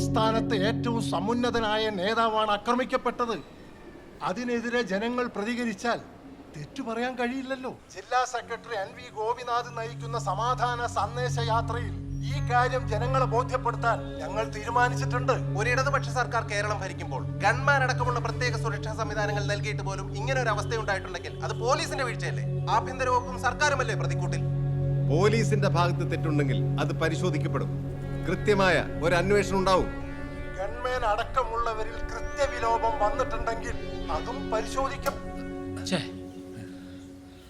സംസ്ഥാനത്തെ ഏറ്റവും സമുന്നതനായ നേതാവാണ് ആക്രമിക്കപ്പെട്ടത്. അതിനെതിരെ ജനങ്ങൾ പ്രതികരിച്ചാൽ തെറ്റു പറയാൻ കഴിയില്ലല്ലോ. ജില്ലാ സെക്രട്ടറി എൻ വി ഗോപിനാഥ് നയിക്കുന്ന സമാധാന സന്ദേശ യാത്രയിൽ ഈ കാര്യം ജനങ്ങളെ ബോധ്യപ്പെടുത്താൻ ഞങ്ങൾ തീരുമാനിച്ചിട്ടുണ്ട്. ഒരു ഇടതുപക്ഷ സർക്കാർ കേരളം ഭരിക്കുമ്പോൾ ഗൺമാൻ അടക്കമുള്ള പ്രത്യേക സുരക്ഷാ സംവിധാനങ്ങൾ നൽകിയിട്ട് പോലും ഇങ്ങനെ ഒരു അവസ്ഥയുണ്ടായിട്ടുണ്ടെങ്കിൽ അത് പോലീസിന്റെ വീഴ്ചയല്ലേ? ആഭ്യന്തര വകുപ്പും സർക്കാരുമല്ലേ പ്രതിക്കൂട്ടിൽ? പോലീസിന്റെ ഭാഗത്ത് തെറ്റുണ്ടെങ്കിൽ അത് പരിശോധിക്കപ്പെടും. കൃത്യമായ ഒരു അന്വേഷണം ഉണ്ടാവും. ഗൺമേൻ അടക്കമുള്ളവരിൽ കൃത്യവിലോപം വന്നിട്ടുണ്ടെങ്കിൽ അതും പരിശോധിക്കും.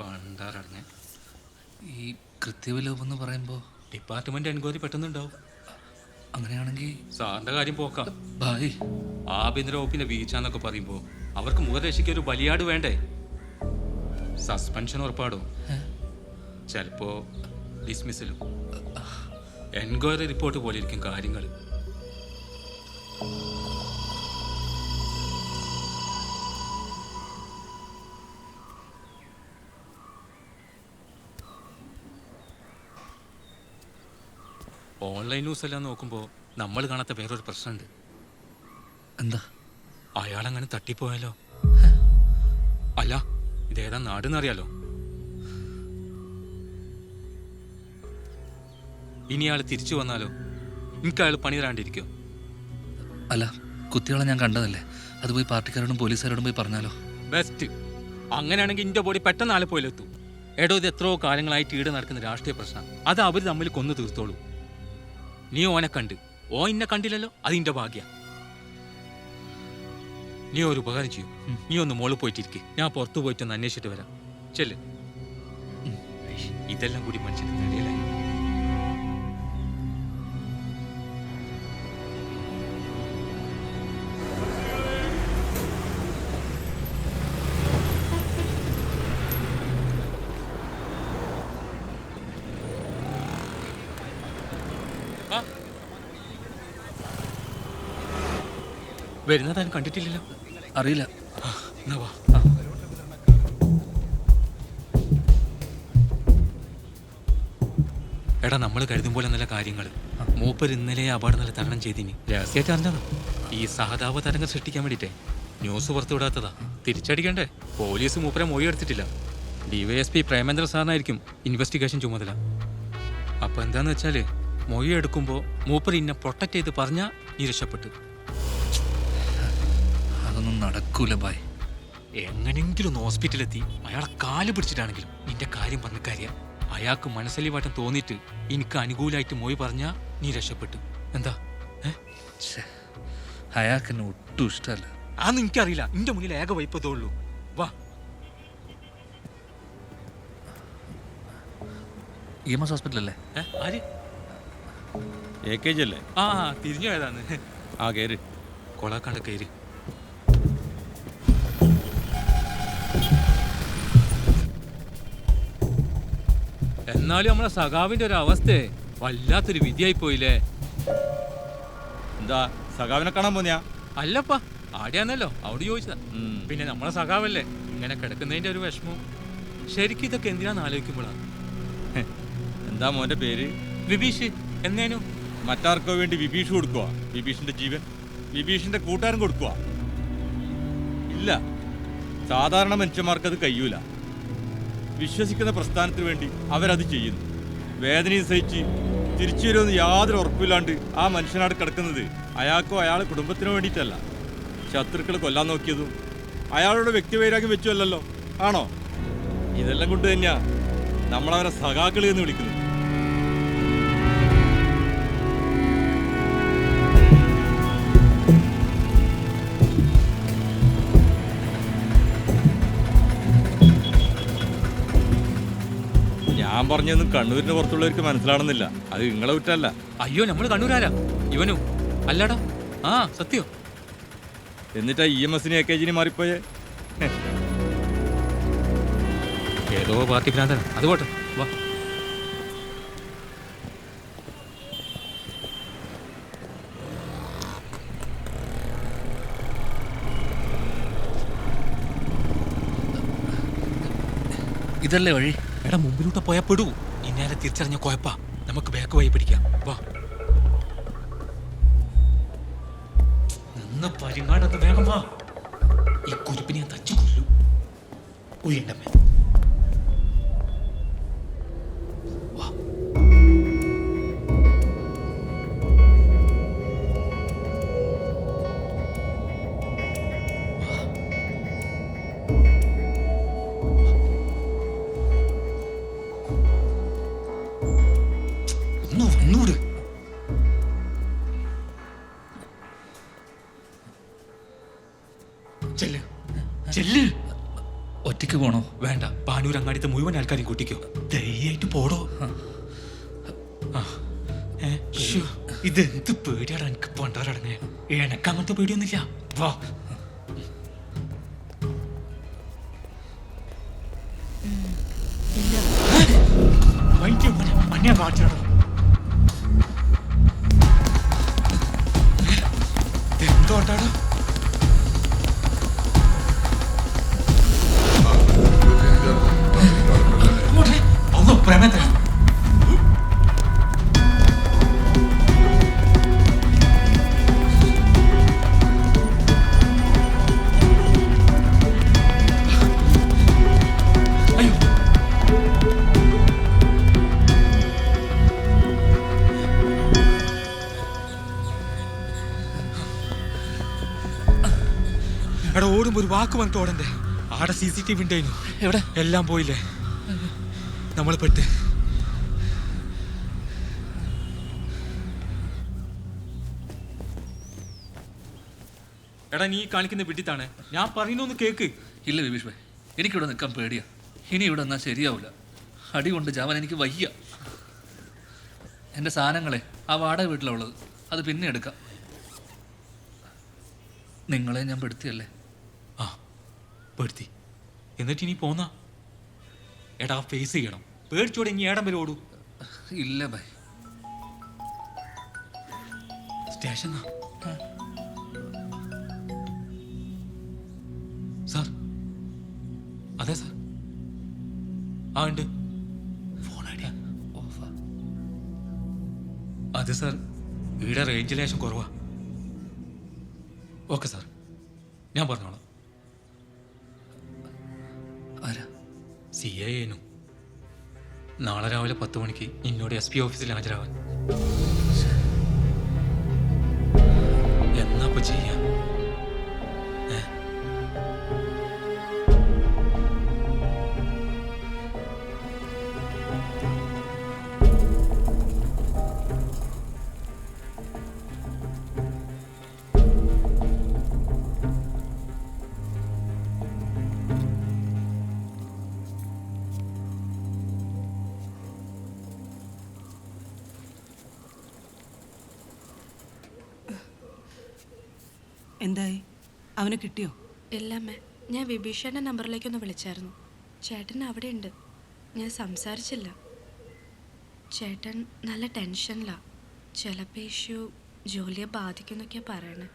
പണ്ടാറടങ്ങ ഈ കൃത്യവിലോപം എന്ന് പറയുമ്പോൾ ഡിപ്പാർട്ട്മെന്റ് എൻക്വയറി പെട്ടെന്നുണ്ടാവും. അങ്ങനെയാണെങ്കിൽ സാറിന്റെ കാര്യം പോക്കാം. ഭായ് ആഭ്യന്തര വകുപ്പിന്റെ വീഴ്ച എന്നൊക്കെ പറയുമ്പോ അവർക്ക് മുഖരക്ഷയ്ക്ക് ഒരു ബലിയാട് വേണ്ടേ? സസ്പെൻഷൻ ഉറപ്പാടും. ചിലപ്പോ ഡിസ്മിസലും. എൻക്വയറി റിപ്പോർട്ട് പോലെ ഇരിക്കും കാര്യങ്ങൾ ഓൺലൈൻ ന്യൂസ് എല്ലാം നോക്കുമ്പോൾ നമ്മൾ കാണാത്ത വേറൊരു പ്രശ്നമുണ്ട്. എന്താ? അയാളങ്ങനെ തട്ടിപ്പോയാലോ? അല്ല ഇതേതാ നാടെന്നറിയാലോ? ഇനി അയാൾ തിരിച്ചു വന്നാലോ? എനിക്ക് അയാൾ പണി തരാണ്ടിരിക്കോ? അല്ല കുത്തിയോളെ ഞാൻ കണ്ടതല്ലേ? അത് പോയി പാർട്ടിക്കാരോടും പോലീസുകാരോടും പോയി പറഞ്ഞാലോ? ബെസ്റ്റ് അങ്ങനെയാണെങ്കിൽ ഇന്റെ ബോഡി പെട്ടെന്ന് ആലപ്പോയിലെത്തും എടോ ഇത് എത്രയോ കാലങ്ങളായിട്ട് ഈട് നടക്കുന്ന രാഷ്ട്രീയ പ്രശ്നം. അത് അവർ തമ്മിൽ കൊന്നു തീർത്തോളൂ. നീ ഓനെ കണ്ട്. ഓ ഇന്നെ കണ്ടില്ലല്ലോ? അത് ഇന്റെ ഭാഗ്യ. നീ ഒരു ഉപകാരം ചെയ്യും. നീ ഒന്ന് മോൾ പോയിട്ടിരിക്കെ. ഞാൻ പുറത്തു പോയിട്ട് ഒന്ന് അന്വേഷിച്ചിട്ട് വരാം. ചെല്ല്. ഇതെല്ലാം കൂടി മനുഷ്യന്റെ തലയിലായി വരുന്നത് താൻ കണ്ടിട്ടില്ലല്ലോ. അറിയില്ല. എടാ നമ്മൾ കരുതും പോലെ നല്ല കാര്യങ്ങൾ മൂപ്പർ ഇന്നലെ അപകടം നല്ല തരണം ചെയ്തിനി. രഹസ്യമായിട്ട് അറിഞ്ഞതാ. ഈ സഹതാപ തരംഗം സൃഷ്ടിക്കാൻ വേണ്ടിട്ടേ ന്യൂസ് പുറത്തുവിടാത്തതാ തിരിച്ചടിക്കണ്ടേ? പോലീസ് മൂപ്പരെ മൊഴി എടുത്തിട്ടില്ല. ഡിവൈഎസ്പി പ്രേമേന്ദ്ര സാറിനായിരിക്കും ഇൻവെസ്റ്റിഗേഷൻ ചുമതല. അപ്പൊ എന്താന്ന് വെച്ചാൽ മൊഴി എടുക്കുമ്പോ മൂപ്പർ ഇന്നെ പ്രൊട്ടക്ട് ചെയ്ത് പറഞ്ഞാൽ നീ രക്ഷപ്പെട്ടു. അതൊന്നും നടക്കൂല ബായ്. എങ്ങനെങ്കിലും ഒന്ന് ഹോസ്പിറ്റലെത്തി അയാളെ കാൽ പിടിച്ചിട്ടാണെങ്കിലും നിന്റെ കാര്യം പറഞ്ഞ കാര്യം. അയാൾക്ക് മനസ്സലിവാട്ടം തോന്നിയിട്ട് എനിക്ക് അനുകൂലമായിട്ട് മൊഴി പറഞ്ഞാൽ നീ രക്ഷപ്പെട്ടു. എന്താ? അയാൾക്ക് എന്നെ ഒട്ടും ഇഷ്ടമല്ല അതൊന്നും എനിക്കറിയില്ല. നിന്റെ മുന്നിൽ ഏക വൈപ്പതേ ഉള്ളൂ. വാ. ഇ എം എസ് ഹോസ്പിറ്റലല്ലേ ആര്? എ കെ ജി അല്ലേ? ആ തിരിഞ്ഞു പോയതാണ്. ആ കയറി കൊളാക്കാണ്ട കയറി എന്നാലും നമ്മളെ സഖാവിന്റെ ഒരു അവസ്ഥ വല്ലാത്തൊരു വിധിയായി പോയില്ലേ? എന്താ സഖാവിനെ കാണാൻ പോന്നെയാ? അല്ലപ്പാ ആടെയാന്നല്ലോ അവിടെ ചോദിച്ചതാ. പിന്നെ നമ്മളെ സഖാവല്ലേ ഇങ്ങനെ കിടക്കുന്നതിന്റെ ഒരു വിഷമവും. ശരിക്കും ഇതൊക്കെ എന്തിനാന്ന് ആലോചിക്കുമ്പോഴാണ് എന്താ മോന്റെ പേര്? വിഭീഷ്. എന്നേനു? മറ്റാർക്കോ വേണ്ടി വിഭീഷ് കൊടുക്കുക വിഭീഷിന്റെ ജീവൻ? വിഭീഷിന്റെ കൂട്ടുകാരൻ കൊടുക്കുക ഇല്ല. സാധാരണ മനുഷ്യന്മാർക്ക് അത് കഴിയൂല. വിശ്വസിക്കുന്ന പ്രസ്ഥാനത്തിന് വേണ്ടി അവരത് ചെയ്യുന്നു. വേദനയും സഹിച്ച് തിരിച്ചു വരുമെന്ന് യാതൊരു ഉറപ്പില്ലാണ്ട് ആ മനുഷ്യനാട് കിടക്കുന്നത് അയാൾക്കോ അയാളെ കുടുംബത്തിനോ വേണ്ടിയിട്ടല്ല. ശത്രുക്കൾ കൊല്ലാൻ നോക്കിയതും അയാളുടെ വ്യക്തിവൈരാഗ്യം വെച്ചുമല്ലല്ലോ ആണോ? ഇതെല്ലാം കൊണ്ട് തന്നെയാ നമ്മളവരെ സഖാക്കളി എന്ന് വിളിക്കുന്നത്. ഞാൻ പറഞ്ഞൊന്നും കണ്ണൂരിന് പുറത്തുള്ളവർക്ക് മനസ്സിലാണെന്നില്ല. അത് നിങ്ങളെ വിട്ടല്ല അയ്യോ നമ്മൾ കണ്ണൂരാരാ? ഇവനു. അല്ലടാ. ആ സത്യോ. എന്നിട്ടാ ഇ എം എസിന് എ കെ ജിന് മാറിപ്പോയേ? ഏതോ പാർട്ടി ഭ്രാന്തൻ. അത് പോട്ടെ. വാ. ഇതല്ലേ വഴി? എടാ മുമ്പിലൂടെ പോയാൽ പെടു. ഇന്നാലെ തിരിച്ചറിഞ്ഞ കുഴപ്പാ. നമുക്ക് ബാക്ക് വഴി പിടിക്കാം. വാ. നിന്ന് പരിങ്ങാടത്ത് വേഗം വാ. ഈ കുരുപ്പിനെ തച്ചു കൊല്ലു ഉയണ്ടമ്മേ ചെല്ല്. ഒറ്റയ്ക്ക് പോണോ? വേണ്ട. പാനൂർ അങ്ങാടിത്തെ മുഴുവൻ ആൾക്കാരെയും കൂട്ടിക്കോ. ധൈര്യമായിട്ട് പോടോ. ഇത് എന്ത് പേടിയാണ് എനിക്ക് പണ്ടാറടങ്ങേ എനക്ക് അങ്ങനത്തെ പേടിയൊന്നുമില്ല. വാ. മഞ്ഞ എന്തോട്ടാടാ ഒരു വാക്ക് പറഞ്ഞിട്ട് ഓടണ്ടേ ആടെ സി സി ടി വി ഉണ്ടായിരുന്നു. എവിടെ? എല്ലാം പോയില്ലേ? നമ്മൾ പെട്ട്. എടാ നീ കാണിക്കുന്ന വിട്ടിത്താണ് ഞാൻ പറയുന്നൊന്ന് കേക്ക്. ഇല്ല വിഭീഷ് ഭായ്. എനിക്കിവിടെ നിൽക്കാൻ പേടിയാ. ഇനി ഇവിടെ നിന്നാൽ ശരിയാവില്ല അടി കൊണ്ട് ജാവാൻ എനിക്ക് വയ്യ. എന്റെ സാധനങ്ങളെ ആ വാടക വീട്ടിലുള്ളത് അത് പിന്നെ എടുക്കാം. നിങ്ങളെ ഞാൻ പെടുത്തിയല്ലേ? പെടുത്തി എന്നിട്ട് ഇനി പോന്നാ? എടാ ഫേസ് ചെയ്യണം പേടിച്ചോടെ ഇനി ഏടം വരെ ഓടൂ ഇല്ല ബൈ. Station sir. അതെ സാർ. ആ ഉണ്ട്. ഫോൺ ഐഡിയ ഓഫാ. അതെ സാർ. ഇവിടെ റേഞ്ചിലേഷൻ കുറവാ. Okay sir. ഞാൻ പറഞ്ഞോളാം. സി ഐ നാളെ രാവിലെ പത്ത് മണിക്ക് എന്നോട് എസ് പി ഓഫീസിൽ ഹാജരാവാൻ. എന്നാ ചെയ്യാ? എന്തായി? അവനെ കിട്ടിയോ? എല്ലാം ഞാൻ ഞാൻ വിഭീഷണന്റെ നമ്പറിലേക്കൊന്ന് വിളിച്ചായിരുന്നു. ചേട്ടൻ അവിടെ ഉണ്ട് ഞാൻ സംസാരിച്ചില്ല. ചേട്ടൻ നല്ല ടെൻഷനിലാണ് ചിലപ്പോൾ ഇഷ്യൂ ജോലിയെ ബാധിക്കുന്നൊക്കെയാണ് പറയണേ.